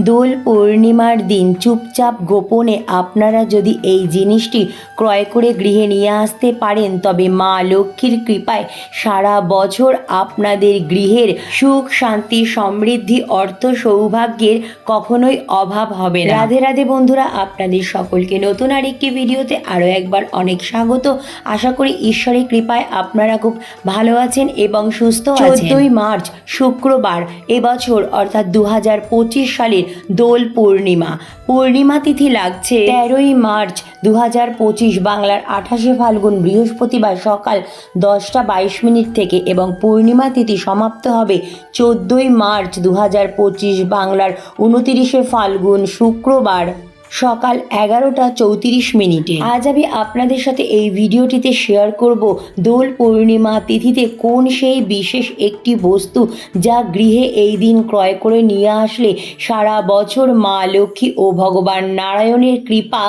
দোল পূর্ণিমার দিন চুপচাপ গোপনে আপনারা যদি এই জিনিসটি ক্রয় করে গৃহে নিয়ে আসতে পারেন, তবে মা লক্ষ্মীর কৃপায় সারা বছর আপনাদের গৃহের সুখ, শান্তি, সমৃদ্ধি, অর্থ সৌভাগ্যের কখনোই অভাব হবে না। রাধে রাধে বন্ধুরা, আপনাদের সকলকে নতুন আরেকটি ভিডিওতে আরও একবার অনেক স্বাগত। আশা করি ঈশ্বরের কৃপায় আপনারা খুব ভালো আছেন এবং সুস্থ চোদ্দই মার্চ, শুক্রবার এবছর অর্থাৎ দু সালের দোল পূর্ণিমা। পূর্ণিমা তিথি লাগছে তেরোই মার্চ দু হাজার পঁচিশ বাংলার আঠাশে ফাল্গুন বৃহস্পতিবার সকাল দশটা বাইশ মিনিট থেকে এবং পূর্ণিমা তিথি সমাপ্ত হবে চোদ্দোই মার্চ দু হাজার পঁচিশ বাংলার উনতিরিশে ফাল্গুন শুক্রবার। সকাল এগারোটা চৌত্রিশ মিনিটে। আজ আমি আপনাদের সাথে এই ভিডিওটিতে শেয়ার করব দোল পূর্ণিমা তিথিতে কোন সেই বিশেষ একটি বস্তু যা গৃহে এই দিন ক্রয় করে নিয়ে আসলে সারা বছর মা লক্ষ্মী ও ভগবান নারায়ণের কৃপা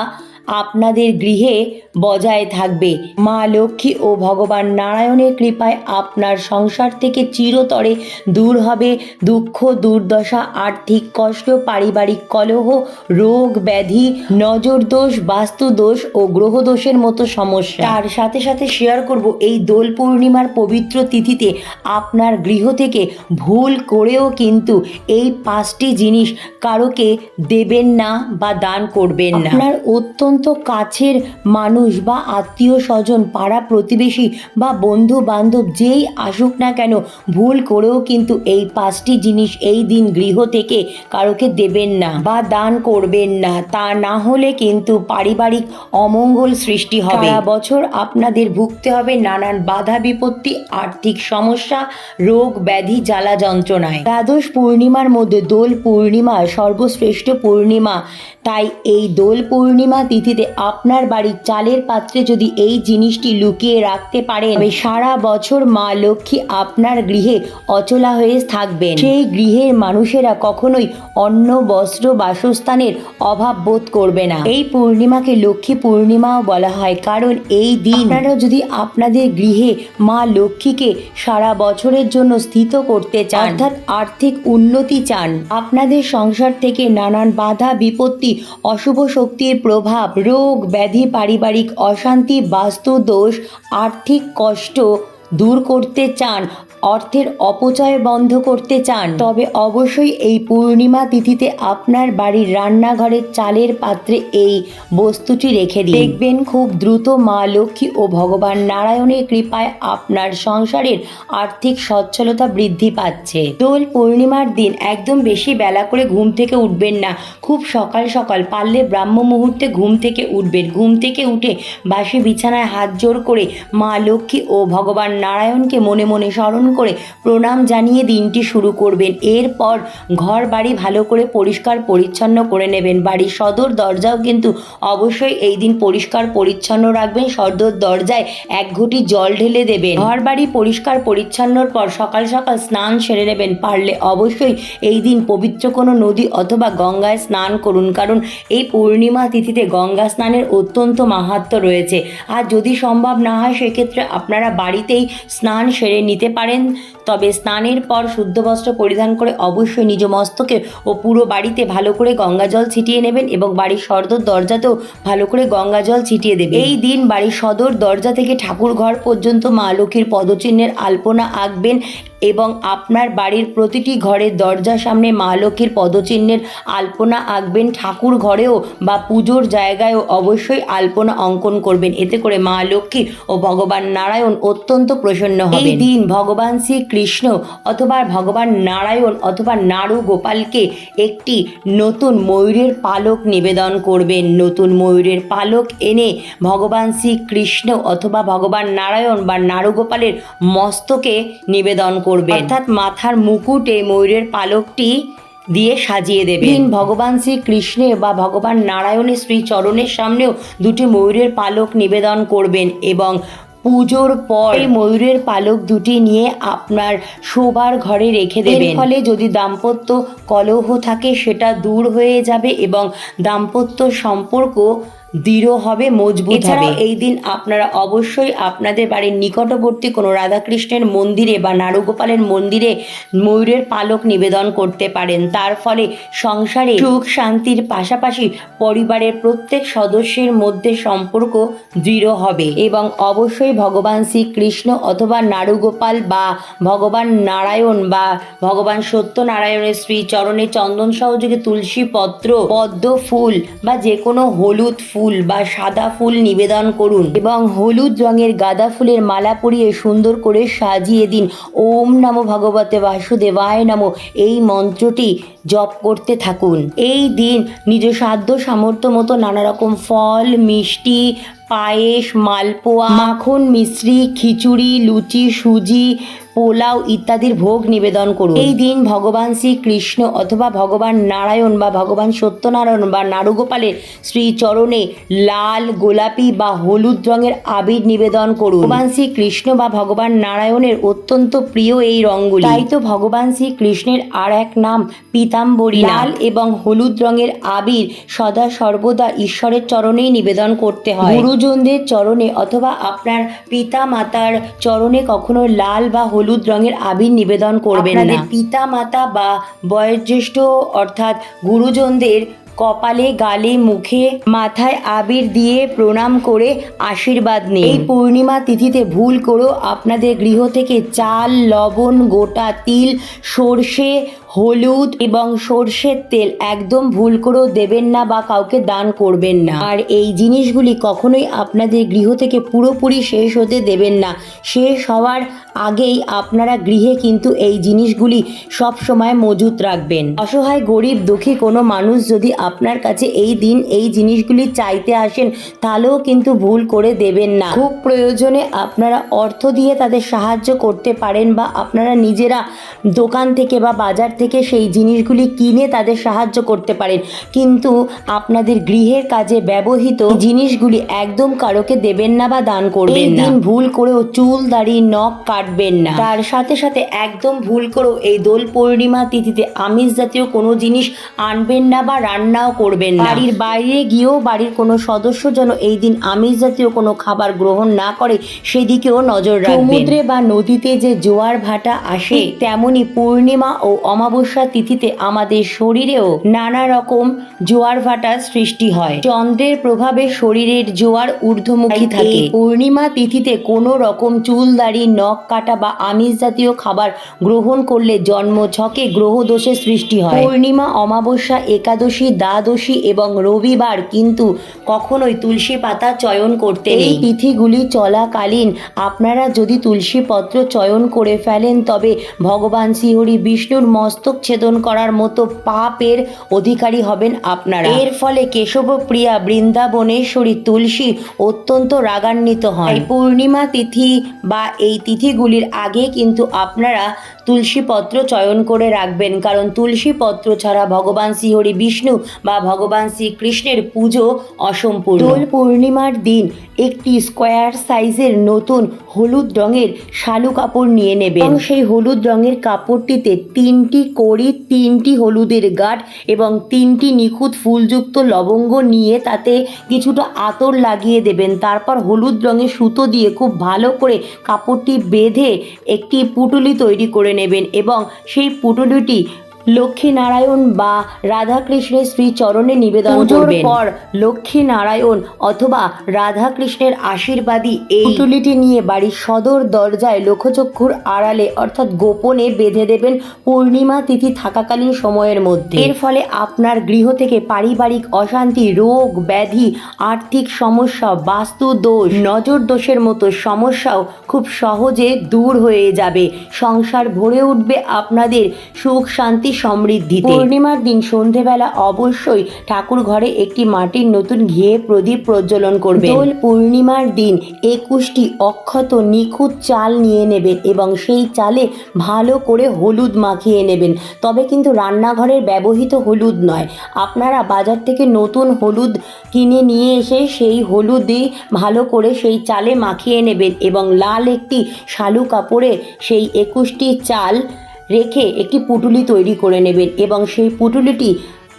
আপনাদের গৃহে বজায় থাকবে। মা লক্ষ্মী ও ভগবান নারায়ণের কৃপায় আপনার সংসার থেকে চিরতরে দূর হবে। দুঃখ দুর্দশা আর্থিক কষ্ট পারিবারিক কলহ রোগ ব্যাধি নজর দোষ বাস্তু দোষ ও গ্রহ দোষের মতো সমস্যা। তার সাথে সাথে শেয়ার করব এই দোল পূর্ণিমার পবিত্র তিথিতে আপনার গৃহ থেকে ভুল করেও কিন্তু এই পাঁচটি জিনিস কারোকে দেবেন না বা দান করবেন না। আপনার অত্যন্ত কাছের মানুষ বা আত্মীয় স্বজন, পাড়া প্রতিবেশী বা বন্ধু বান্ধব যেই আসুক না কেন, ভুল করেও কিন্তু এই পাঁচটি জিনিস এই দিন গৃহ থেকে কারোকে দেবেন না বা দান করবেন না। তা না হলে কিন্তু পারিবারিক অমঙ্গল সৃষ্টি হবে। বছর আপনাদের ভুগতে হবে নানান বাধা বিপত্তি, আর্থিক সমস্যা, রোগ ব্যাধি, জ্বালা যন্ত্রণায়। দ্বাদশ পূর্ণিমার মধ্যে দোল পূর্ণিমা সর্বশ্রেষ্ঠ পূর্ণিমা। তাই এই দোল পূর্ণিমা তিথিতে আপনার বাড়ির চালের পাত্রে যদি এই জিনিসটি লুকিয়ে রাখতে পারেন, তবে সারা বছর মা লক্ষ্মী আপনার গৃহে অচলা হয়ে থাকবেন। সেই গৃহের মানুষেরা কখনোই অন্ন, বস্ত্র, বাসস্থানের অভাব বোধ করবে না। এই পূর্ণিমাকে লক্ষ্মী পূর্ণিমাও বলা হয়, কারণ এই দিন আপনারা যদি আপনাদের গৃহে মা লক্ষ্মীকে সারা বছরের জন্য স্থিত করতে চান, অর্থাৎ আর্থিক উন্নতি চান, আপনাদের সংসার থেকে নানান বাধা, বিপত্তি, অশুভ শক্তির প্রভাব রোগ ব্যাধি পারিবারিক অশান্তি বাস্তু দোষ আর্থিক কষ্ট দূর করতে চান অর্থের অপচয় বন্ধ করতে চান। তবে অবশ্যই এই পূর্ণিমা তিথিতে আপনার বাড়ির রান্নাঘরের চালের পাত্রে এই বস্তুটি রেখে দিন। দেখবেন খুব দ্রুত মা লক্ষ্মী ও ভগবান নারায়ণের কৃপায় আপনার সংসারের আর্থিক সচ্ছলতা বৃদ্ধি পাচ্ছে। দোল পূর্ণিমার দিন একদম বেশি বেলা করে ঘুম থেকে উঠবেন না। খুব সকাল সকাল পারলে ব্রাহ্ম মুহূর্তে ঘুম থেকে উঠবেন। ঘুম থেকে উঠে বাসি বিছানায় হাত জোর করে মা লক্ষ্মী ও ভগবান নারায়ণকে মনে মনে স্মরণ করে প্রণাম জানিয়ে দিনটি শুরু করবেন। এরপর ঘর বাড়ি ভালো করে পরিষ্কার পরিচ্ছন্ন করে নেবেন। বাড়ির সদর দরজাও কিন্তু অবশ্যই এই দিন পরিষ্কার পরিচ্ছন্ন রাখবেন। সদর দরজায় এক ঘটি জল ঢেলে দেবেন। ঘর বাড়ি পরিষ্কার পরিচ্ছন্নর পর সকাল সকাল স্নান সেরে নেবেন। পারলে অবশ্যই এই দিন পবিত্র কোনো নদী অথবা গঙ্গায় স্নান করুন। কারণ এই পূর্ণিমা তিথিতে গঙ্গা স্নানের অত্যন্ত মাহাত্ম্য রয়েছে। আর যদি সম্ভব না হয়, সেক্ষেত্রে আপনারা বাড়িতেই স্নান সেরে নিতে পারেন। তবে স্নানের পর শুদ্ধ বস্ত্র পরিধান করে অবশ্যই নিজ মস্তকে ও পুরো বাড়িতে ভালো করে গঙ্গা জল ছিটিয়ে নেবেন এবং বাড়ির সদর দরজাতেও ভালো করে গঙ্গা জল ছিটিয়ে দেবেন। এই দিন বাড়ির সদর দরজা থেকে ঠাকুর ঘর পর্যন্ত মা লক্ষ্মীর পদচিহ্নের আলপনা আঁকবেন। এবং আপনার বাড়ির প্রতিটি ঘরের দরজার সামনে মা লক্ষ্মীর পদচিহ্নের আলপনা আঁকবেন। ঠাকুর ঘরেও বা পুজোর জায়গায়ও অবশ্যই আলপনা অঙ্কন করবেন। এতে করে মা লক্ষ্মী ও ভগবান নারায়ণ অত্যন্ত প্রসন্ন হবে এই দিন ভগবান শ্রীকৃষ্ণ অথবা ভগবান নারায়ণ অথবা নাড়ু গোপালকে একটি নতুন ময়ূরের পালক নিবেদন করবেন। নতুন ময়ূরের পালক এনে ভগবান শ্রীকৃষ্ণ অথবা ভগবান নারায়ণ বা নাড়ু গোপালের মস্তকে নিবেদন করবেন অর্থাৎ মাথার মুকুটে ময়ূরের পালকটি দিয়ে সাজিয়ে দেবেন। ভগবান শ্রীকৃষ্ণের বা ভগবান নারায়ণের শ্রী চরণের সামনেও দুটি ময়ূরের পালক নিবেদন করবেন এবং পুজোর পর এই ময়ূরের পালক দুটি নিয়ে আপনার শোবার ঘরে রেখে দেবেন। ফলে যদি দাম্পত্য কলহ থাকে সেটা দূর হয়ে যাবে এবং দাম্পত্য সম্পর্ক দৃঢ় হবে মজবুত হবে। এই দিন আপনারা অবশ্যই আপনাদের বাড়ির নিকটবর্তী কোনো রাধাকৃষ্ণের মন্দিরে বা নারুগোপালের মন্দিরে ময়ূরের পালক নিবেদন করতে পারেন। তার ফলে সংসারে সুখ শান্তির পাশাপাশি পরিবারের প্রত্যেক সদস্যের মধ্যে সম্পর্ক দৃঢ় হবে এবং অবশ্যই ভগবান শ্রীকৃষ্ণ অথবা নারুগোপাল বা ভগবান নারায়ণ বা ভগবান সত্যনারায়ণের শ্রী চরণে চন্দন সহযোগে তুলসী পত্র পদ্ম ফুল বা যে কোনো হলুদ ফুল বা সাদা ফুল নিবেদন করুন এবং হলুদ রঙের গাঁদা ফুলের মালা পরিয়ে সুন্দর করে সাজিয়ে দিন। ওম নমো ভগবতে বাসুদেবায় নমো। এই মন্ত্রটি জপ করতে থাকুন। এই দিন নিজ সাধ্য সামর্থ্য মতো নানা রকম ফল, মিষ্টি, পায়েস, মালপোয়া, মাখন, মিশ্রি, খিচুড়ি, লুচি, সুজি পোলাও ইত্যাদির ভোগ নিবেদন করুন। এই দিন ভগবান শ্রীকৃষ্ণ অথবা ভগবান নারায়ণ বা ভগবান সত্যনারায়ণ বা নারুগোপালের শ্রী চরণে লাল, গোলাপি বা হলুদ রঙের আবির নিবেদন করুন। ভগবান শ্রীকৃষ্ণ বা ভগবান নারায়ণের অত্যন্ত প্রিয় এই রঙগুলি। তাই তো ভগবান শ্রীকৃষ্ণের আর এক নাম পীতাম্বরী লাল এবং হলুদ রঙের আবির সদা সর্বদা ঈশ্বরের চরণেই নিবেদন করতে হয়। গুরুজনদের চরণে অথবা আপনার পিতা মাতার চরণে কখনো লাল বা হলুদ রঙের আবির নিবেদন করবেন না। পিতা মাতা বা বয়োজ্যেষ্ঠ অর্থাৎ গুরুজনদের কপালে, গালে, মুখে, মাথায় আবির দিয়ে প্রণাম করে আশীর্বাদ নিন। এই পূর্ণিমা তিথিতে ভুল করেও আপনাদের গৃহ থেকে চাল, লবণ, গোটা তিল, সর্ষে, হলুদ এবং সর্ষের তেল একদম ভুল করেও দেবেন না বা কাউকে দান করবেন না। আর এই জিনিসগুলি কখনোই আপনাদের গৃহ থেকে পুরোপুরি শেষ হতে দেবেন না। শেষ হওয়ার আগেই আপনারা গৃহে কিন্তু এই জিনিসগুলি সব সময় মজুত রাখবেন। অসহায়, গরিব, দুঃখী কোনো মানুষ যদি আপনার কাছে এই দিন এই জিনিসগুলি চাইতে আসেন তাহলেও কিন্তু ভুল করে দেবেন না। খুব প্রয়োজনে আপনারা অর্থ দিয়ে তাদের সাহায্য করতে পারেন বা আপনারা নিজেরা দোকান থেকে বা বাজার থেকে সেই জিনিসগুলি কিনে তাদের সাহায্য করতে পারেন। কিন্তু আপনাদের গৃহের কাজে ব্যবহৃত জিনিসগুলি একদম কারোকে দেবেন না বা দান করবেন না। দিন ভুল করেও চুল দাড়ি নখ কাটবেন না। তার সাথে সাথে একদম ভুল করেও এই দোল পূর্ণিমা তিথিতে আমিষ জাতীয় কোনো জিনিস আনবেন না বা রান্নাও করবেন না। বাড়ির বাইরে গিয়েও বাড়ির কোনো সদস্য যেন এই দিন আমিষ জাতীয় কোনো খাবার গ্রহণ না করে সেদিকেও নজর রাখবেন। সমুদ্রে বা নদীতে যে জোয়ার ভাটা আসে তেমনি পূর্ণিমা ও অমাবস্যা তিথিতে আমাদের শরীরেও নানা রকম জোয়ার ভাটার সৃষ্টি হয়। চন্দ্রের প্রভাবে শরীরের জোয়ার ঊর্ধ্বমুখী থাকে। পূর্ণিমা তিথিতে কোনো রকম চুল দাড়ি নখ কাটা বা আমিষ জাতীয় খাবার গ্রহণ করলে জন্ম ছকে গ্রহ দোষের সৃষ্টি হয়। পূর্ণিমা অমাবস্যা একাদশী দ্বাদশী এবং রবিবার কিন্তু কখনোই তুলসী পাতা চয়ন করতে এই তিথিগুলি চলাকালীন আপনারা যদি তুলসী পত্র চয়ন করে ফেলেন তবে ভগবান শ্রীহরি বিষ্ণুর মস্তক ছেদন করার মতো পাপের অধিকারী হবেন আপনারা। এর ফলে কেশব প্রিয়া বৃন্দাবনেশ্বরী তুলসী অত্যন্ত রাগান্বিত হয় পূর্ণিমা তিথি বা এই তিথিগুলির আগে কিন্তু আপনারা তুলসী পত্র চয়ন করে রাখবেন। কারণ তুলসী পত্র ছাড়া ভগবান শ্রীহরি বিষ্ণু বা ভগবান শ্রীকৃষ্ণের পুজো অসম্পূর্ণ। দোল পূর্ণিমার দিন একটি স্কোয়ার সাইজের নতুন হলুদ রঙের শালু কাপড় নিয়ে নেবেন সেই হলুদ রঙের কাপড়টিতে তিনটি কড়ি, তিনটি হলুদের গাঁট এবং তিনটি নিখুঁত ফুলযুক্ত লবঙ্গ নিয়ে তাতে কিছুটা আতর লাগিয়ে দেবেন। তারপর হলুদ রঙের সুতো দিয়ে খুব ভালো করে কাপড়টি বেঁধে একটি পুটুলি তৈরি করে নেবেন এবং সেই পুটুলিটি লক্ষ্মী নারায়ণ বা রাধাকৃষ্ণের শ্রী চরণে নিবেদন করবেন। পর লক্ষ্মী নারায়ণ অথবা রাধাকৃষ্ণের আশীর্বাদী এই পুটুলিটি নিয়ে বাড়ির সদর দরজায় লক্ষ্যচক্ষুর আড়ালে অর্থাৎ গোপনে বেঁধে দেবেন পূর্ণিমা তিথি থাকাকালীন সময়ের মধ্যে। এর ফলে আপনার গৃহ থেকে পারিবারিক অশান্তি রোগ ব্যাধি আর্থিক সমস্যা বাস্তু দোষ নজর দোষের মতো সমস্যাও খুব সহজে দূর হয়ে যাবে। সংসার ভরে উঠবে আপনাদের সুখ শান্তি সমৃদ্ধিতে। পূর্ণিমার দিন সন্ধেবেলা অবশ্যই ঠাকুর ঘরে একটি মাটির নতুন ঘিয়ে প্রদীপ প্রজ্বলন করবে দোল পূর্ণিমার দিন একুশটি অক্ষত নিখুঁত চাল নিয়ে নেবেন এবং সেই চালে ভালো করে হলুদ মাখিয়ে নেবেন। তবে কিন্তু রান্নাঘরের ব্যবহৃত হলুদ নয়। আপনারা বাজার থেকে নতুন হলুদ কিনে নিয়ে এসে সেই হলুদে ভালো করে সেই চালে মাখিয়ে নেবেন এবং লাল একটি শালু কাপড়ে সেই একুশটি চাল রেখে একটি পুটুলি তৈরি করে নেবেন এবং সেই পুটুলিটি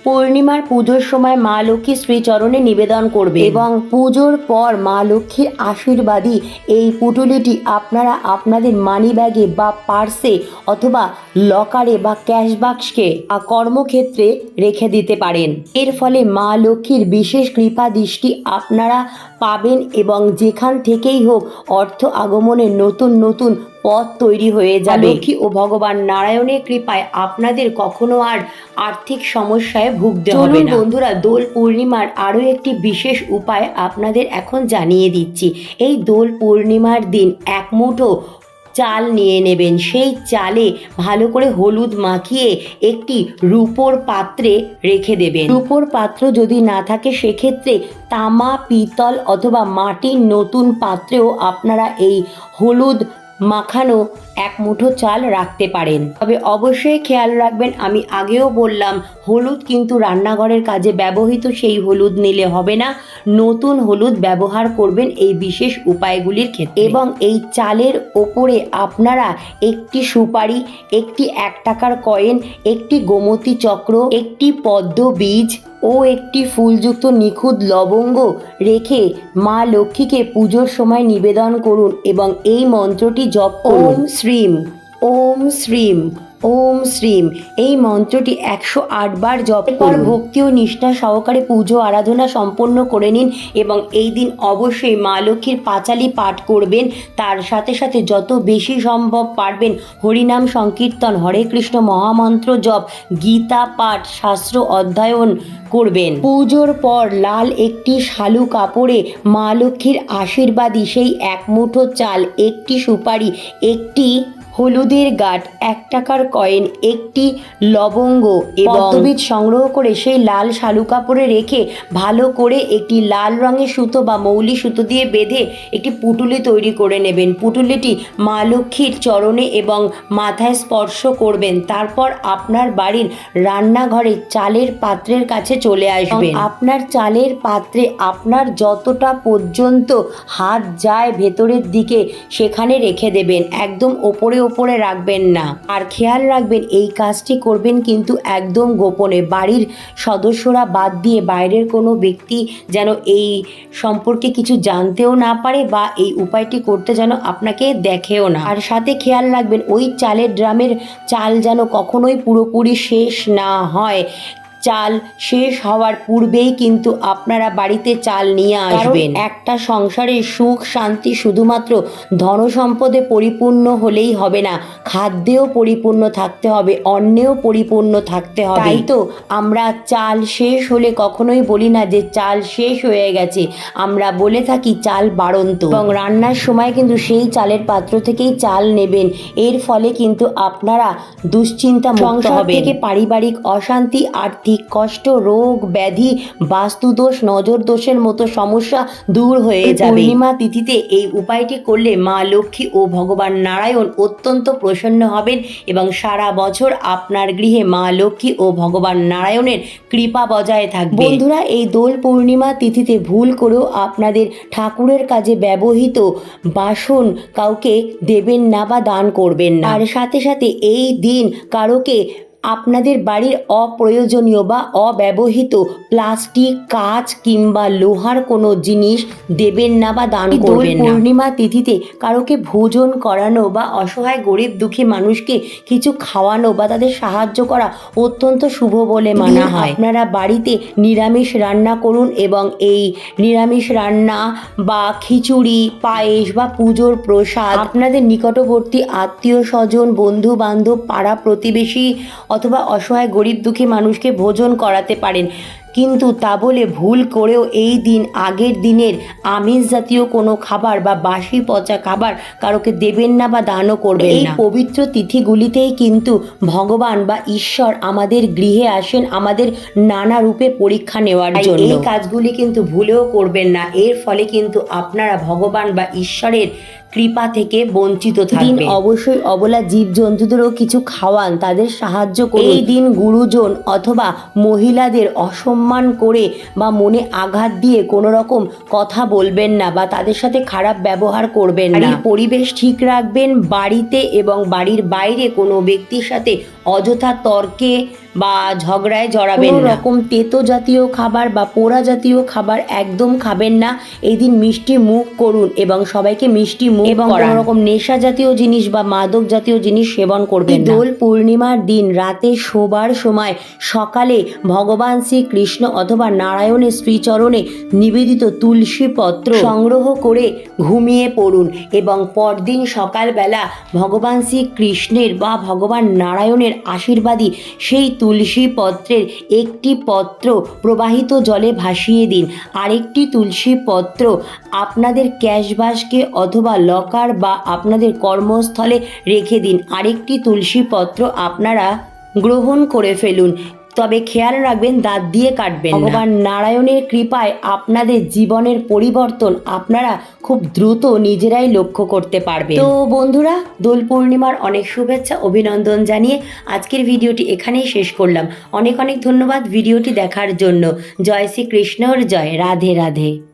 পূর্ণিমার পুজোর সময় মা লক্ষ্মী শ্রীচরণে নিবেদন করবে এবং পুজোর পর মা লক্ষ্মীর আশীর্বাদী এই পুটুলিটি আপনারা আপনাদের মানি ব্যাগে বা পার্সে অথবা লকারে বা ক্যাশ বাক্সকে কর্মক্ষেত্রে রেখে দিতে পারেন। এর ফলে মা লক্ষ্মীর বিশেষ কৃপা দৃষ্টি আপনারা পাবেন এবং যেখান থেকেই হোক অর্থ আগমনের নতুন নতুন পথ তৈরি হয়ে যাবে। লক্ষ্মী ও ভগবান নারায়ণের কৃপায় আপনাদের কখনো আর আর্থিক সমস্যায় ভুগতে হবে না। বন্ধুরা দোল পূর্ণিমার আরও একটি বিশেষ উপায় আপনাদের এখন জানিয়ে দিচ্ছি। এই দোল পূর্ণিমার দিন এক মুঠো চাল নিয়ে নেবেন। সেই চালে ভালো করে হলুদ মাখিয়ে একটি রূপোর পাত্রে রেখে দেবেন। রূপোর পাত্র যদি না থাকে, সেক্ষেত্রে তামা, পিতল অথবা মাটির নতুন পাত্রেও আপনারা এই হলুদ মাখানো এক মুঠো চাল রাখতে পারেন। তবে অবশ্যই খেয়াল রাখবেন, আমি আগেও বললাম, হলুদ কিন্তু রান্নাঘরের কাজে ব্যবহৃত সেই হলুদ নিলে হবে না। নতুন হলুদ ব্যবহার করবেন এই বিশেষ উপায়গুলির ক্ষেত্রে। এবং এই চালের ওপরে আপনারা একটি সুপারি, একটি এক টাকার কয়েন, একটি গোমতী চক্র, একটি পদ্ম বীজ ও একটি ফুলযুক্ত নিখুঁত লবঙ্গ রেখে মা লক্ষ্মীকে পুজোর সময় নিবেদন করুন এবং এই মন্ত্রটি জপ করুন। ওম শ্রীম। ওম শ্রীম। ওম শ্রীম। এই মন্ত্রটি একশো আটবার জপ পর ভক্তি ও নিষ্ঠা সহকারে পুজো আরাধনা সম্পন্ন করে নিন এবং এই দিন অবশ্যই মা লক্ষ্মীর পাঁচালি পাঠ করবেন। তার সাথে সাথে যত বেশি সম্ভব পারবেন হরিনাম সংকীর্তন হরে কৃষ্ণ মহামন্ত্র জপ গীতা পাঠ শাস্ত্র অধ্যয়ন করবেন। পুজোর পর লাল একটি শালু কাপড়ে মা লক্ষ্মীর আশীর্বাদী সেই এক মুঠো চাল একটি সুপারি একটি হলুদের গাঠ এক টাকার কয়েন একটি লবঙ্গ এবং পদ্মবীজ সংগ্রহ করে সেই লাল শালু কাপড়ে রেখে ভালো করে একটি লাল রঙের সুতো বা মৌলি সুতো দিয়ে বেঁধে একটি পুটুলি তৈরি করে নেবেন। পুটুলিটি মা লক্ষ্মীর চরণে এবং মাথায় স্পর্শ করবেন। তারপর আপনার বাড়ির রান্নাঘরে চালের পাত্রের কাছে চলে আসবেন। আপনার চালের পাত্রে আপনার যতটা পর্যন্ত হাত যায় ভেতরের দিকে সেখানে রেখে দেবেন। একদম ওপরে ওপরে রাখবেন না। আর খেয়াল রাখবেন, এই কাজটি করবেন কিন্তু একদম গোপনে। বাড়ির সদস্যরা বাদ দিয়ে বাইরের কোনো ব্যক্তি যেন এই সম্পর্কে কিছু জানতেও না পারে বা এই উপায়টি করতে যেন আপনাকে দেখেও না। আর সাথে খেয়াল রাখবেন, ওই চালের ড্রামের চাল যেন কখনোই পুরোপুরি শেষ না হয়। চাল শেষ হওয়ার পূর্বেই কিন্তু আপনারা বাড়িতে চাল নিয়ে আসবেন। একটা সংসারের সুখ শান্তি শুধুমাত্র ধন সম্পদে পরিপূর্ণ হলেই হবে না খাদ্যেও পরিপূর্ণ থাকতে হবে অন্নেও পরিপূর্ণ থাকতে হবে। তাই তো। আমরা চাল শেষ হলে কখনোই বলি না যে চাল শেষ হয়ে গেছে আমরা বলে থাকি চাল বাড়ন্ত। এবং রান্নার সময় কিন্তু সেই চালের পাত্র থেকেই চাল নেবেন এর ফলে কিন্তু আপনারা দুশ্চিন্তা মুক্ত থেকে পারিবারিক অশান্তি আর্থিক কষ্ট রোগ ব্যাধি বাস্তুদোষ নজর দোষের মতো সমস্যা দূর হয়ে যাবে। পূর্ণিমা তিথিতে এই উপায়টি করলে মা লক্ষ্মী ও ভগবান নারায়ণ অত্যন্ত প্রসন্ন হবেন এবং সারা বছর আপনার গৃহে মা লক্ষ্মী ও ভগবান নারায়ণের কৃপা বজায় থাকবে। বন্ধুরা এই দোল পূর্ণিমা তিথিতে ভুল করেও আপনাদের ঠাকুরের কাজে ব্যবহৃত বাসন কাউকে দেবেন না বা দান করবেন না। আর সাথে সাথে এই দিন কারোকে আপনাদের বাড়ির অপ্রয়োজনীয় বা অব্যবহৃত প্লাস্টিক কাঁচ কিংবা লোহার কোনো জিনিস দেবেন না বা দান করবেন না। পূর্ণিমা তিথিতে কারোকে ভোজন করানো বা অসহায় গরিব দুঃখী মানুষকে কিছু খাওয়ানো বা তাদের সাহায্য করা অত্যন্ত শুভ বলে মানা হয়। আপনারা বাড়িতে নিরামিষ রান্না করুন এবং এই নিরামিষ রান্না বা খিচুড়ি পায়েস বা পুজোর প্রসাদ আপনাদের নিকটবর্তী আত্মীয় স্বজন বন্ধু বান্ধব পাড়া প্রতিবেশী অথবা অসহায় গরিব দুঃখী মানুষকে ভোজন করাতে পারেন। কিন্তু তা বলে ভুল করেও এই দিন আগের দিনের আমিষ জাতীয় কোনো খাবার বা বাসি পচা খাবার কারোকে দেবেন না বা দানও করবেন এই পবিত্র তিথিগুলিতেই কিন্তু ভগবান বা ঈশ্বর আমাদের গৃহে আসেন আমাদের নানা রূপে পরীক্ষা নেওয়ার জন্য। এই কাজগুলি কিন্তু ভুলেও করবেন না। এর ফলে কিন্তু আপনারা ভগবান বা ঈশ্বরের কৃপা থেকে বঞ্চিত থাকবেন। অবশ্যই অবলা জীবজন্তুদেরও কিছু খাওয়ান তাদের সাহায্য করুন। এই দিন গুরুজন অথবা মহিলাদের অসম্মান করে বা মনে আঘাত দিয়ে কোনো রকম কথা বলবেন না বা তাদের সাথে খারাপ ব্যবহার করবেন না। পরিবেশ ঠিক রাখবেন বাড়িতে এবং বাড়ির বাইরে কোনো ব্যক্তির সাথে অযথা তর্কে বা ঝগড়ায় জড়াবেন রকম তেতো জাতীয় খাবার বা পোড়া জাতীয় খাবার একদম খাবেন না। এই দিন মিষ্টি মুখ করুন এবং সবাইকে মিষ্টি মুখ এবং। কোনো রকম নেশা জাতীয় জিনিস বা মাদক জাতীয় জিনিস সেবন করবেন না। দোল পূর্ণিমার দিন রাতে শোবার সময় সকালে ভগবান শ্রীকৃষ্ণ অথবা নারায়ণের শ্রীচরণে নিবেদিত তুলসী পত্র সংগ্রহ করে ঘুমিয়ে পড়ুন এবং পরদিন সকালবেলা ভগবান শ্রীকৃষ্ণের বা ভগবান নারায়ণের আশীর্বাদী সেই তুলসী পত্রের একটি পত্র প্রবাহিত জলে ভাসিয়ে দিন। আরেকটি তুলসী পত্র আপনাদের ক্যাশবাসকে অথবা লকার বা আপনাদের কর্মস্থলে রেখে দিন। আরেকটি তুলসী পত্র আপনারা গ্রহণ করে ফেলুন। তবে খেয়াল রাখবেন, দাঁত দিয়ে কাটবেন। ভগবান নারায়ণের কৃপায় আপনাদের জীবনের পরিবর্তন আপনারা খুব দ্রুত নিজেরাই লক্ষ্য করতে পারবেন। তো বন্ধুরা, দোল পূর্ণিমার অনেক শুভেচ্ছা, অভিনন্দন জানিয়ে আজকের ভিডিওটি এখানেই শেষ করলাম। অনেক অনেক ধন্যবাদ ভিডিওটি দেখার জন্য। জয় শ্রী কৃষ্ণর জয়। রাধে রাধে।